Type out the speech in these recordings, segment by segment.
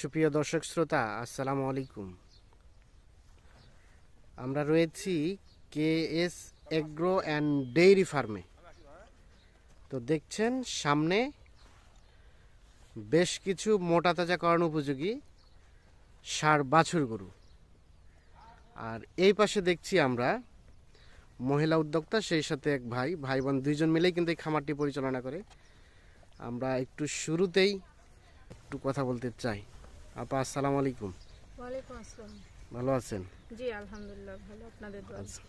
সুপ্রিয় দর্শক শ্রোতা, আসসালামু আলাইকুম। আমরা রয়েছি K S agro and dairy ফার্মে। তো দেখছেন, সামনে বেশ কিছু মোটা তাজাকরণ উপযোগী সার বাছুর গরু। আর এই পাশে দেখছি আমরা মহিলা উদ্যোক্তা, সেই সাথে এক ভাই। ভাই বোন দুইজন মিলেই কিন্তু এই খামারটি পরিচালনা করে। আমরা একটু শুরুতেই একটু কথা বলতে চাই। আপা আসসালামু আলাইকুম। ওয়ালাইকুম আসসালাম। ভালো আছেন? জি আলহামদুলিল্লাহ ভালো। আপনাদের দোয়া আচ্ছা।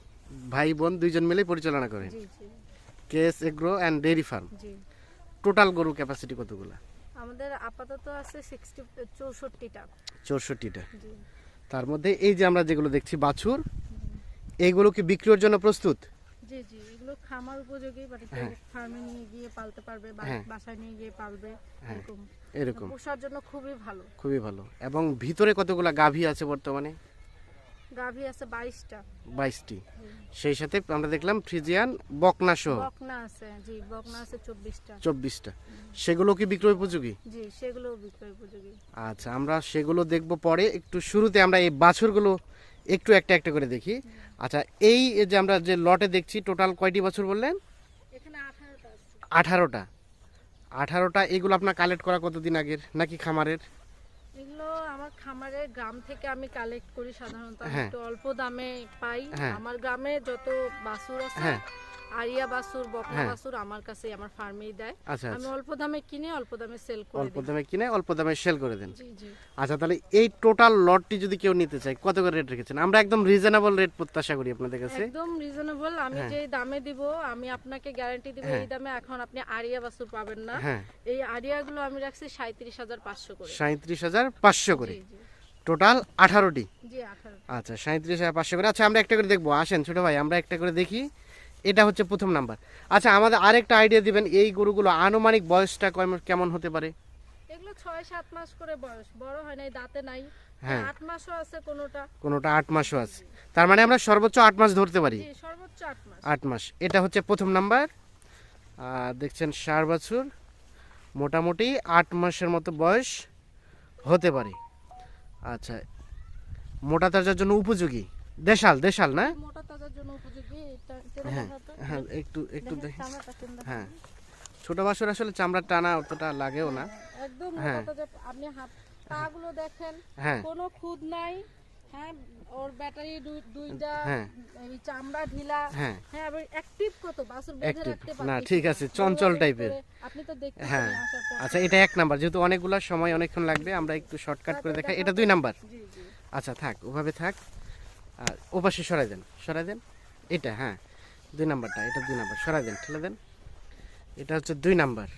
ভাই বোন দুইজন মিলেই পরিচালনা করেন? জি জি। KS agro and dairy farm. G. Total গরু ক্যাপাসিটি কতগুলো? আমাদের আপাতত আছে সিক্সটি চৌষট্টিটা। চৌষট্টিটা। জি। তার মধ্যে এই যে আমরা যেগুলো দেখছি বাছুর এইগুলো কি বিক্রির জন্য প্রস্তুত? জি জি খামার উপযোগী বাড়িতে হ্যাঁ। ফার্মে নিয়ে গিয়ে পালতে পারবে বা- হ্যাঁ। বাসায় নিয়ে গিয়ে পালবে হ্যাঁ। এরকম। এরকম। পোষার জন্য খুবই ভালো। খুবই ভালো। এবং ভিতরে কতগুলো গাভী আছে বর্তমানে? গাভী আছে বাইশটা। বাইশটি। সেই সাথে আমরা দেখলাম ফ্রিজিয়ান বকনা সহ। বকনা আছে জি বকনা আছে চব্বিশটা। চব্বিশটা। সেগুলো কি বিক্রয় উপযোগী? জি সেগুলো বিক্রয় উপযোগী। আচ্ছা আমরা সেগুলো দেখব পরে। একটু শুরুতে আমরা এই বাছুরগুলো একটু একটা একটা করে দেখি। আচ্ছা এই যে আমরা যে লটে দেখছি টোটাল কয়টি বছর বললেন? এখানে আঠারোটা আঠারোটা। এগুলো আপনার কালেক্ট করা কতদিন আগের? নাকি খামারের? এগুলো আমার গ্রাম থেকে আমি কালেক্ট করি সাধারণত। হ্যাঁ। একটু অল্প দামে পাই। হ্যাঁ। আমার গ্রামে যত বাসুর আছে হ্যাঁ। আরিয়া বাছুর বকনা হ্যাঁ। বাছুর আমার কাছে আমার ফার্মেই দেয়। আচ্ছা আমি আচ্ছা। অল্প দামে কিনে অল্প দামে সেল করে অল্প দামে কিনে অল্প দামে সেল করে দেন। আচ্ছা তাহলে এই টোটাল লটটি যদি কেউ নিতে চায় কত করে রেট রেখেছেন? আমরা একদম রিজনেবল রেট প্রত্যাশা করি আপনাদের কাছে। একদম রিজনেবল আমি হ্যাঁ। যে দামে দিব আমি আপনাকে গ্যারান্টি দিব হ্যাঁ। এই দামে এখন আপনি আরিয়া বাছুর পাবেন না। এই আরিয়া গুলো আমি রাখছি সাঁত্রিশ হাজার পাঁচশো করে। সাঁত্রিশ হাজার পাঁচশো করে। জি জি। টোটাল আঠারোটি। আচ্ছা সাঁত্রিশ হাজার পাঁচশো করে। আচ্ছা আমরা একটা করে দেখব। আসেন ছোট ভাই আমরা একটা করে দেখি। এটা হচ্ছে প্রথম নাম্বার। আচ্ছা আমাদের আরেকটা আইডিয়া দিবেন এই গরুগুলো আনুমানিক বয়সটা কেমন- হতে পারে? এগুলো ছয় সাত মাস করে বয়স বড় হয় নাই দাঁতে নাই। হ্যাঁ। আট মাসও আছে কোনোটা। কোনোটা আট মাসও আছে। তার মানে আমরা সর্বোচ্চ আট মাস ধরতে পারি। জি সর্বোচ্চ আট মাস। আট মাস। এটা হচ্ছে প্রথম নাম্বার। আর দেখছেন সার বাছুর মোটামুটি আট মাসের মতো বয়স হতে পারে। আচ্ছা মোটা তাজার জন্য উপযোগী? দেশাল দেশাল না? হ্যাঁ হ্যাঁ একটু একটু দেখি। হ্যাঁ। ছোট বাছুর আসলে চামড়া টানা অতটা লাগেও না। একদম হ্যাঁ। আপনি হাত পাগুলো দেখেন কোনো খুদ নাই হ্যাঁ ওর ব্যাটারি দুইটা। এই চামড়া ঢিলা হ্যাঁ। হ্যাঁ অ্যাক্টিভ কত? বাসুর বেঁধে Active, রাখতে না, ঠিক আছে, চঞ্চল টাইপের। আপনি তো দেখতে হ্যাঁ। আচ্ছা এটা এক নাম্বার যেহেতু অনেকগুলো সময় অনেকক্ষণ লাগবে আমরা একটু শর্টকাট করে দেখাই এটা দুই নাম্বার। আচ্ছা থাক ওভাবে থাক। আর ওপাশে সরাই দেন সরাই দেন। এটা হ্যাঁ দুই নাম্বারটা এটা দুই নাম্বার সরাই দেন ঠেলে দেন। এটা হচ্ছে দুই নাম্বার।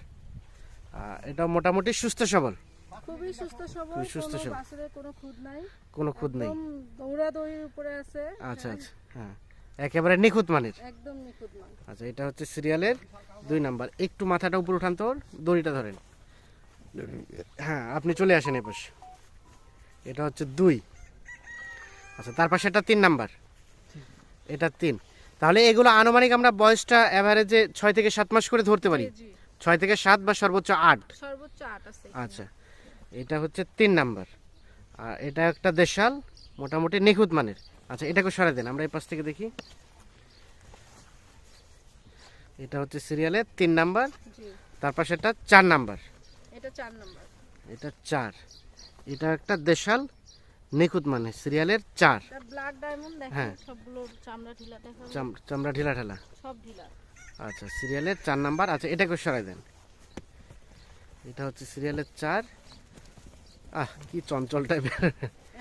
আর এটা মোটামুটি সুস্থ সবল। খুবই সুস্থ সবল সুস্থ কোনো সবল। কোনো খুদ নাই। কোনো খুদ নেই। দৌড়াদৌড়ির উপরে আছে। আচ্ছা আচ্ছা হ্যাঁ। একেবারে নিখুঁত মানের। একদম নিখুঁত মান। আচ্ছা এটা হচ্ছে সিরিয়ালের দুই নাম্বার। একটু মাথাটা উপর উঠান তোর দড়িটা ধরেন। হ্যাঁ আপনি চলে আসেন এ এটা হচ্ছে দুই। আচ্ছা তার পাশে এটা তিন নাম্বার। এটা তিন। তাহলে এগুলো আনুমানিক আমরা বয়সটা অ্যাভারেজে ছয় থেকে সাত মাস করে ধরতে পারি। ছয় থেকে সাত বা সর্বোচ্চ আট। সর্বোচ্চ আট আছে আচ্ছা এটা হচ্ছে তিন নাম্বার। আর এটা একটা দেশাল মোটামুটি নিখুঁত মানের। আচ্ছা এটাকে সরাই দেন আমরা এই পাশ থেকে দেখি। এটা হচ্ছে সিরিয়ালের তিন নাম্বার। তার পাশে এটা চার নাম্বার। এটা চার নম্বর। এটা চার। এটা একটা দেশাল নিখুঁত মানে সিরিয়ালের চার। ব্ল্যাক ডায়মন্ড হ্যাঁ। দেখেন সবগুলো চামড়া ঢিলা চামড়া ঢিলা ঢালা। সব ঢিলা। আচ্ছা সিরিয়ালের চার নাম্বার। আচ্ছা এটাকে সরাই দেন। এটা হচ্ছে সিরিয়ালের চার। আহ কি চঞ্চল টাইপের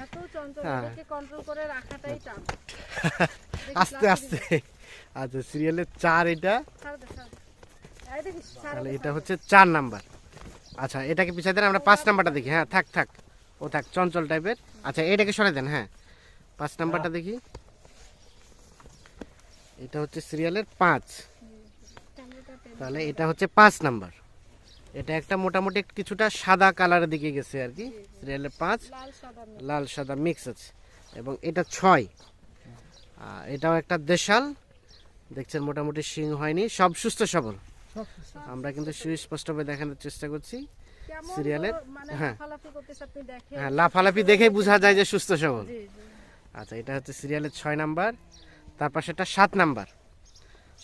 এত চঞ্চল হ্যাঁ। এটাকে কন্ট্রোল করে রাখাটাই টান আস্তে আস্তে। আচ্ছা সিরিয়ালের চার এটা। তাহলে এটা হচ্ছে চার নাম্বার। আচ্ছা এটাকে পিছিয়ে দেন আমরা পাঁচ নাম্বারটা দেখি। হ্যাঁ থাক থাক। ও থাক চঞ্চল টাইপের আচ্ছা এটাকে সরে দেন হ্যাঁ। পাঁচ নাম্বারটা দেখি। এটা হচ্ছে সিরিয়ালের পাঁচ। তাহলে এটা হচ্ছে পাঁচ নাম্বার। এটা একটা মোটামুটি কিছুটা সাদা কালারের দিকে গেছে আর কি। সিরিয়ালের পাঁচ লাল সাদা মিল। লাল সাদা মিক্স আছে। এবং এটা ছয়। এটাও একটা দেশাল। দেখছেন মোটামুটি শিং হয়নি। সব সুস্থ সবল। আমরা কিন্তু সুস্পষ্টভাবে দেখানোর চেষ্টা করছি। সিরিয়ালের? মানে হ্যাঁ। লাফালাফি আপনি হ্যাঁ লাফালাফি বোঝা যায় যে সুস্থ সবল। আচ্ছা এটা হচ্ছে সিরিয়ালের ছয় নাম্বার তারপর সেটা সাত নাম্বার।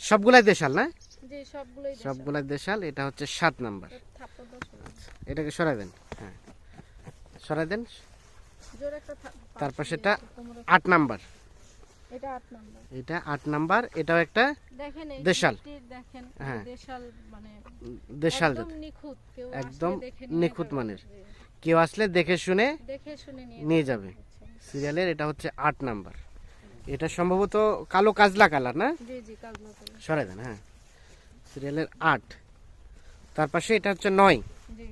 সবগুলাই দেশাল না। সবগুলাই দেশাল। এটা হচ্ছে সাত নাম্বার। এটাকে সরাই দেন। হ্যাঁ। সরাই দেন। তারপর সেটা আট নাম্বার। এটা আট নাম্বার। এটা আট নাম্বার এটাও একটা দেখেন এই দেশাল। দেখেন হ্যাঁ। দেশাল মানে দেশাল। একদম নিখুঁত কেউ একদম। মানের। কেউ আসলে দেখে শুনে দেখে শুনে নিয়ে যাবে। সিরিয়ালের এটা হচ্ছে আট নাম্বার। এটা সম্ভবত কালো কাজলা কালার না? জি জি কাজলা সরাই দেন হ্যাঁ। সিরিয়ালের আট। তার পাশে এটা হচ্ছে নয়। জি।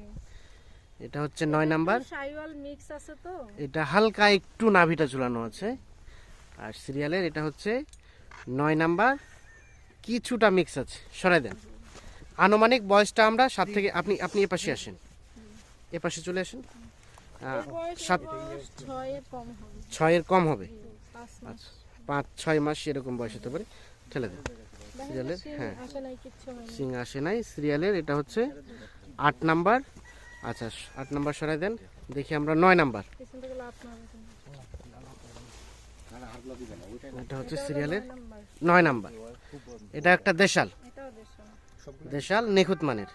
এটা হচ্ছে নয় নাম্বার। সাইওয়াল মিক্স আছে তো। এটা হালকা একটু নাভিটা ঝুলানো আছে। আর সিরিয়ালের এটা হচ্ছে নয় নাম্বার। কিছুটা মিক্স আছে সরাই দেন। আনুমানিক বয়সটা আমরা সাত থেকে আপনি আপনি এ পাশে আসেন। এ পাশে চলে আসেন। সাত ছয়ের কম হবে। আচ্ছা পাঁচ ছয় মাস এরকম বয়স হতে পারে। ঠেলে দেন। সিরিয়ালের, হ্যাঁ। সিং আসে নাই। সিরিয়ালের এটা হচ্ছে আট নাম্বার। আচ্ছা আট নাম্বার সরাই দেন। দেখি আমরা নয় নাম্বার পিছন থেকে লাভ না হবে কিন্তু। এটা হচ্ছে সিরিয়ালের নয় নাম্বার। এটা একটা দেশাল। দেশাল। দেশাল নিখুঁত মানের।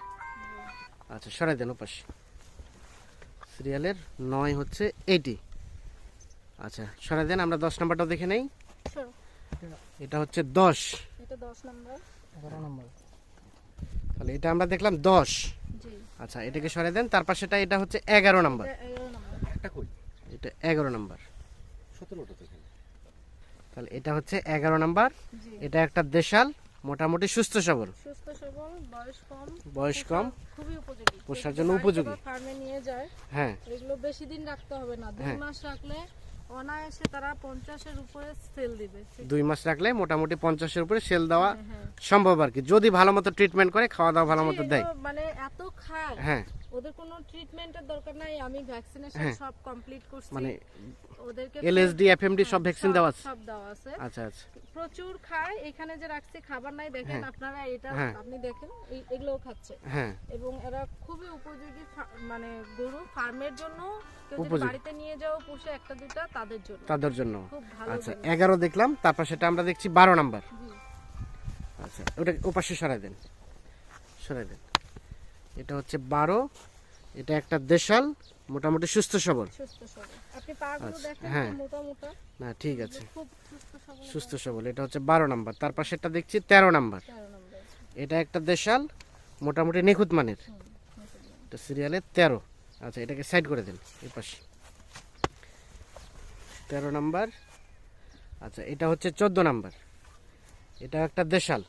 আচ্ছা সরাই দেন ওপাশে। সিরিয়ালের নয় হচ্ছে এইটি। আচ্ছা সরাই দেন আমরা দশ নাম্বারটাও দেখে নেই। এটা হচ্ছে দশ। দশ তাহলে এটা আমরা দেখলাম দশ। আচ্ছা এটাকে সরাই দেন তার পাশেটা এটা হচ্ছে এগারো নাম্বার। এটা এগারো নাম্বার। এটা এগারো নাম্বার। সতেরোটা তাহলে এটা হচ্ছে এগারো নাম্বার। এটা একটা দেশাল মোটামুটি সুস্থ সবল। বয়স কম। বয়স কম। খুবই উপযোগী। পোষার জন্য উপযোগী। নিয়ে যায় হ্যাঁ। এগুলো বেশি দিন রাখতে হবে না। দুই হ্যাঁ। মাস রাখলে অনায়াসে তারা পঞ্চাশের উপরে সেল দিবে। দুই মাস রাখলে মোটামুটি পঞ্চাশের উপরে সেল দেওয়া হ্যাঁ, হ্যাঁ। সম্ভব আর কি। যদি ভালো মতো ট্রিটমেন্ট করে খাওয়া দাওয়া ভালো মতো দেয়। মানে এত খায় হ্যাঁ। ওদের কোনো ট্রিটমেন্টের দরকার নাই। আমি ভ্যাকসিনেশন। সব কমপ্লিট করছি। মানে ওদেরকে এলএসডি এফএমডি সব ভ্যাকসিন দেওয়া আছে। সব দেওয়া আছে। আচ্ছা আচ্ছা। প্রচুর খায়। এখানে যে রাখছি খাবার নাই। দেখেন হ্যাঁ। আপনারা এটা। আপনি দেখেন এগুলোও খাচ্ছে। হ্যাঁ। এবং এরা খুবই উপযোগী মানে গরু ফার্মের জন্য। কেউ বাড়িতে নিয়ে যাও পুষে একটা দুটা তাদের জন্য। তাদের জন্য। আচ্ছা গরু। এগারো দেখলাম তারপর সেটা আমরা দেখছি বারো নাম্বার। আচ্ছা ওটা ওপাশে সরাই দেন। সরাই দেন। এটা হচ্ছে বারো এটা একটা দেশাল মোটামুটি সুস্থ সবল। আচ্ছা, হ্যাঁ। না ঠিক আছে। সুস্থ সবল এটা হচ্ছে বারো নাম্বার। তার পাশেরটা দেখছি তেরো নাম্বার। এটা একটা দেশাল মোটামুটি নিখুঁত মানের। এটা সিরিয়ালের তেরো। আচ্ছা এটাকে সাইড করে দেন এই পাশে তেরো নাম্বার। আচ্ছা এটা হচ্ছে চোদ্দ নাম্বার। এটা একটা দেশাল।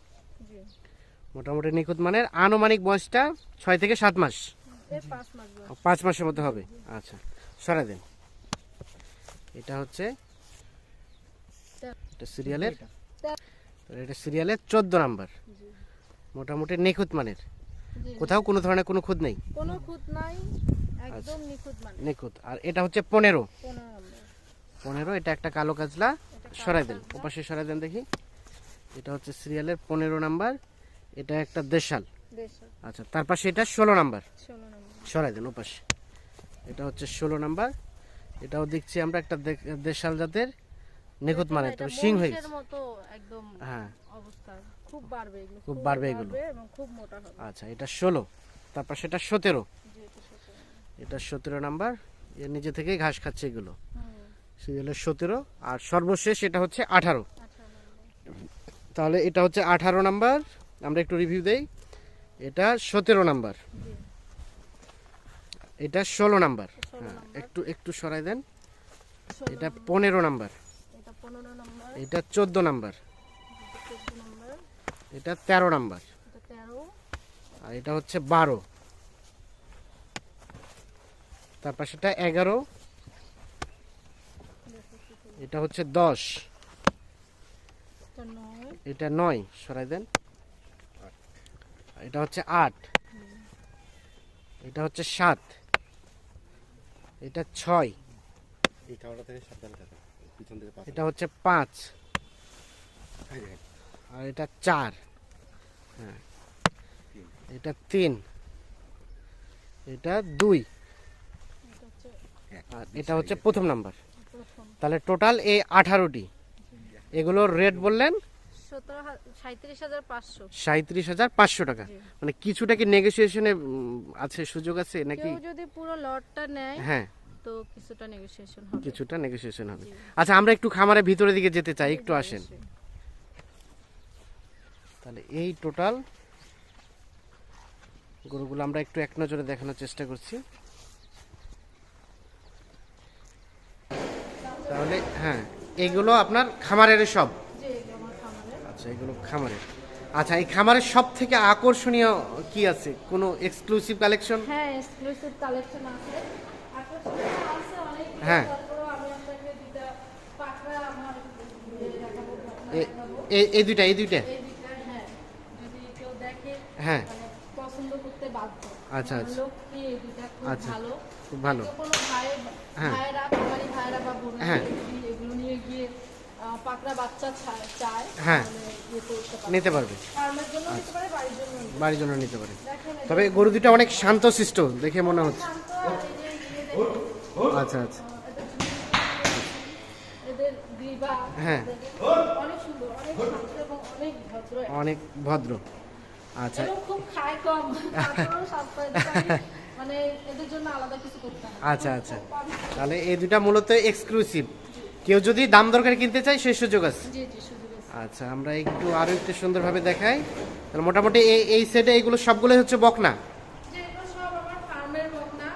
মোটামুটি নিখুঁত মানের। আনুমানিক বয়সটা ছয় থেকে সাত মাস। পাঁচ মাসের মধ্যে হবে। আচ্ছা সরাই দিন। এটা হচ্ছে এটা সিরিয়ালের এটা। সিরিয়ালের চোদ্দ নাম্বার। মোটামুটি নিখুঁত মানের। কোথাও কোনো ধরনের কোনো খুঁত নেই? কোনো খুঁত নাই আচ্ছা। একদম নিখুঁত মানে। নিখুঁত। আর এটা হচ্ছে পনেরো? পনেরো এটা একটা কালো কাজলা। সরাই দেন ওপাশে সরাই দেন দেখি। এটা হচ্ছে সিরিয়ালের পনেরো নাম্বার। এটা একটা দেশাল। আচ্ছা তার পাশে এটা ষোলো নাম্বার। সরাই দেন ওপাশে। এটা হচ্ছে ষোলো নাম্বার। এটাও দেখছি আমরা একটা দেশাল জাতের। নিখুঁত মানে তো সিং হয়ে মতো একদম হ্যাঁ। অবস্থা। খুব বাড়বে এগুলো। খুব বাড়বে এগুলো। এবং খুব মোটা হবে। আচ্ছা এটা ষোলো। তারপর সেটা সতেরো। এটা সতেরো। নাম্বার। এর নিজে থেকেই ঘাস খাচ্ছে এগুলো। সিরিয়ালের সতেরো। আর সর্বশেষ এটা হচ্ছে আঠারো। তাহলে এটা হচ্ছে আঠারো নাম্বার। আমরা একটু রিভিউ দেই। এটা সতেরো নাম্বার। এটা ষোলো নাম্বার। হ্যাঁ একটু একটু সরাই দেন। এটা পনেরো নাম্বার। এটা পনেরো নম্বর। এটা চোদ্দ নম্বর। এটা তেরো নাম্বার। এটা তেরো। আর এটা হচ্ছে বারো। তারপর সেটা এগারো। এটা হচ্ছে দশ। এটা নয়। এটা নয় সরাই দেন। এটা হচ্ছে আট। এটা হচ্ছে সাত। এটা ছয়। এটা হচ্ছে পাঁচ। খাই দেখেন আর এটা চার। হ্যাঁ। এটা তিন। এটা দুই। এটা হচ্ছে আর এটা হচ্ছে প্রথম নাম্বার। তাহলে টোটাল এই আঠারোটি। এগুলোর রেট বললেন? সতেরো সাঁত্রিশ হাজার পাঁচশো। সাঁত্রিশ হাজার পাঁচশো টাকা। মানে কিছুটা কি নেগোসিয়েশনে আছে সুযোগ আছে নাকি? যদি পুরো লটটা নেয় হ্যাঁ। তো কিছুটা নেগোসিয়েশন হবে। কিছুটা নেগোসিয়েশন হবে। আচ্ছা আমরা একটু খামারের ভিতরের দিকে যেতে চাই একটু আসেন। তাহলে এই টোটাল গরুগুলো আমরা একটু এক নজরে দেখানোর চেষ্টা করছি। তাহলে হ্যাঁ এগুলো আপনার খামারের সব? আচ্ছা এগুলো খামারের। আচ্ছা এই খামারের সব থেকে আকর্ষণীয় কি আছে? কোনো এক্সক্লুসিভ কালেকশন হ্যাঁ এক্সক্লুসিভ কালেকশন আছে। হ্যাঁ। এই দুইটা এই দুইটা এই দুইটা হ্যাঁ যদি কেউ দেখে হ্যাঁ। মানে পছন্দ করতে বাধ্য। আচ্ছা, আচ্ছা। লক্ষ্মী এই দুইটা খুব আচ্ছা, ভালো। খুব ভালো। কেউ কোনো ভাই হ্যাঁ। ভাইরা বাড়ি ভাইরা বা বোনেরা হ্যাঁ। এগুলো নিয়ে গিয়ে পাকড়া বাচ্চা চায় চায় হ্যাঁ। ইয়ে নিতে পারবে। ফার্মের জন্য নিতে পারে বাড়ির জন্য নিতে পারে। বাড়ির জন্য নিতে পারে। তবে গরু দুটো অনেক শান্ত শিষ্ট দেখে মনে হচ্ছে। ইয়ে আচ্ছা আচ্ছা। হ্যাঁ। অনেক সুন্দর অনেক শান্ত এবং অনেক ভদ্র অনেক ভদ্র। আচ্ছা। খুব খায় কম। মানে এদের জন্য আলাদা কিছু করতে আচ্ছা আচ্ছা। তাহলে এই দুটা মূলত এক্সক্লুসিভ কেউ যদি দাম দরকার কিনতে চায় সেই সুযোগ আছে। জি জি সুযোগ আছে। আচ্ছা আমরা একটু আরও একটু সুন্দরভাবে দেখাই। তাহলে মোটামুটি এই এই সেটে এগুলো সবগুলোই হচ্ছে বকনা? যে এগুলো সব আমার ফার্মের বকনা।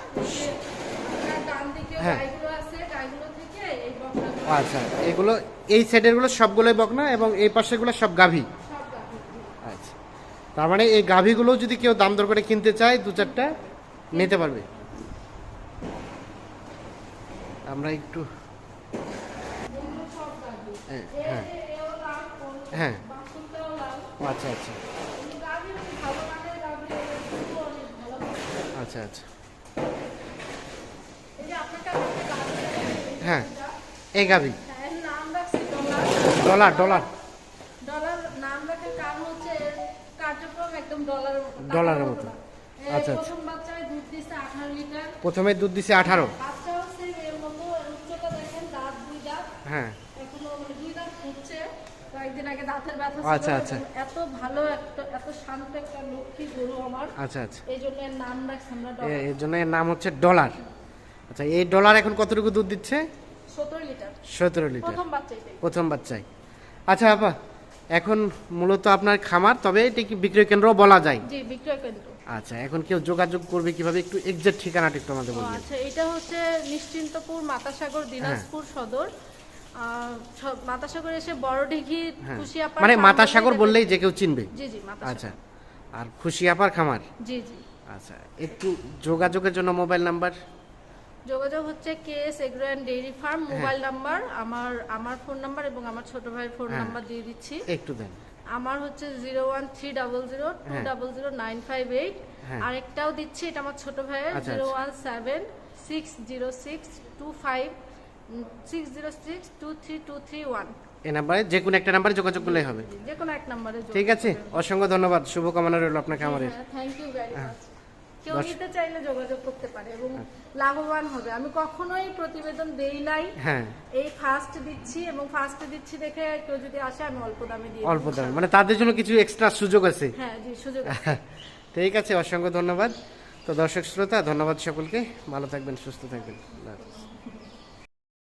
আপনার ডান দিকে হ্যাঁ। আচ্ছা এগুলো এই সেটেরগুলো সবগুলোই বকনা এবং এই পাশেগুলো সব গাভী। তার মানে এই গাভীগুলো যদি কেউ দাম দর করে কিনতে চায় দু চারটা নিতে পারবে আমরা একটু। হ্যাঁ, হ্যাঁ। হ্যাঁ। আচ্ছা আচ্ছা। আচ্ছা আচ্ছা হ্যাঁ এই গাভী হ্যাঁ, ডলার ডলার নাম রাখার কারণ হচ্ছে এর কার্যক্রম একদম ডলারের মতো। ডলারের মতো। আচ্ছা, আচ্ছা। প্রথম বাচ্চায় দুধ দিচ্ছে আঠারো লিটার। প্রথমে দুধ দিছে আঠারো। বাচ্চা হচ্ছে এর মতো উচ্চতা দেখেন দাঁত দুই দাঁত। হ্যাঁ। এখনও মানে দুই দাঁত কয়েকদিন আগে দাঁতের ব্যথা ছিল। আচ্ছা, আচ্ছা। এত ভালো একটা এত শান্ত একটা লক্ষ্মী গরু আমার। আচ্ছা আচ্ছা। এই জন্য এর নাম রাখছি আমরা ডলার এর জন্য এর নাম হচ্ছে ডলার আচ্ছা এই ডলার এখন কতটুকু দুধ দিচ্ছে? সতেরো লিটার। সতেরো লিটার। প্রথম বাচ্চা এটাই প্রথম বাচ্চায় আচ্ছা আপা এখন মূলত আপনার খামার তবে এটি কি বিক্রয় কেন্দ্র বলা যায়? জি বিক্রয় কেন্দ্র। আচ্ছা এখন কেউ যোগাযোগ করবে কীভাবে? একটু এক্সাক্ট ঠিকানাটা একটু আমাদের ও বলবেন। আচ্ছা এটা হচ্ছে নিশ্চিন্তপুর মাতাসাগর দিনাজপুর সদর। মাতাসাগর এসে বড় দিঘি হ্যাঁ। কুশিয়াপাড় মানে মাতাসাগর বললেই বললেই যে কেউ চিনবে। জি জি আচ্ছা আর খুশি আপার খামার? জি জি। আচ্ছা একটু যোগাযোগের জন্য মোবাইল নাম্বার? যোগাযোগ হচ্ছে KS agro and dairy farm mobile number. আমার আমার ফোন নাম্বার এবং আমার ছোট ভাইয়ের ফোন হ্যাঁ। নাম্বার দিয়ে দিচ্ছি। একটু দেন। আমার হচ্ছে zero one three double zero two হ্যাঁ। Double zero nine five eight. হ্যাঁ। আরেকটাও দিচ্ছি এটা আমার ছোট ভাইয়ের। আচ্ছা, জিরো আচ্ছা। One seven six zero six two five six zero six two three two three one. এই নাম্বারে যে কোনো একটা নাম্বারে যোগাযোগ করলেই হবে। যে কোনো এক নাম্বারে ঠিক আছে অসংখ্য ধন্যবাদ। শুভকামনা রইল আপনাকে খামারের থ্যাংক ইউ ভেরি মাচ কেউ নিতে চাইলে যোগাযোগ করতে পারে এবং লাভবান হবে। আমি কখনোই প্রতিবেদন দেই নাই। হ্যাঁ। এই ফার্স্ট দিচ্ছি এবং ফার্স্টে দিচ্ছি দেখে কেউ যদি আসে আমি অল্প দামে দিই অল্প দামে। মানে তাদের জন্য কিছু এক্সট্রা সুযোগ আছে। হ্যাঁ জি সুযোগ আছে। ঠিক আছে অসংখ্য ধন্যবাদ। তো দর্শক শ্রোতা ধন্যবাদ সকলকে। ভালো থাকবেন সুস্থ থাকবেন।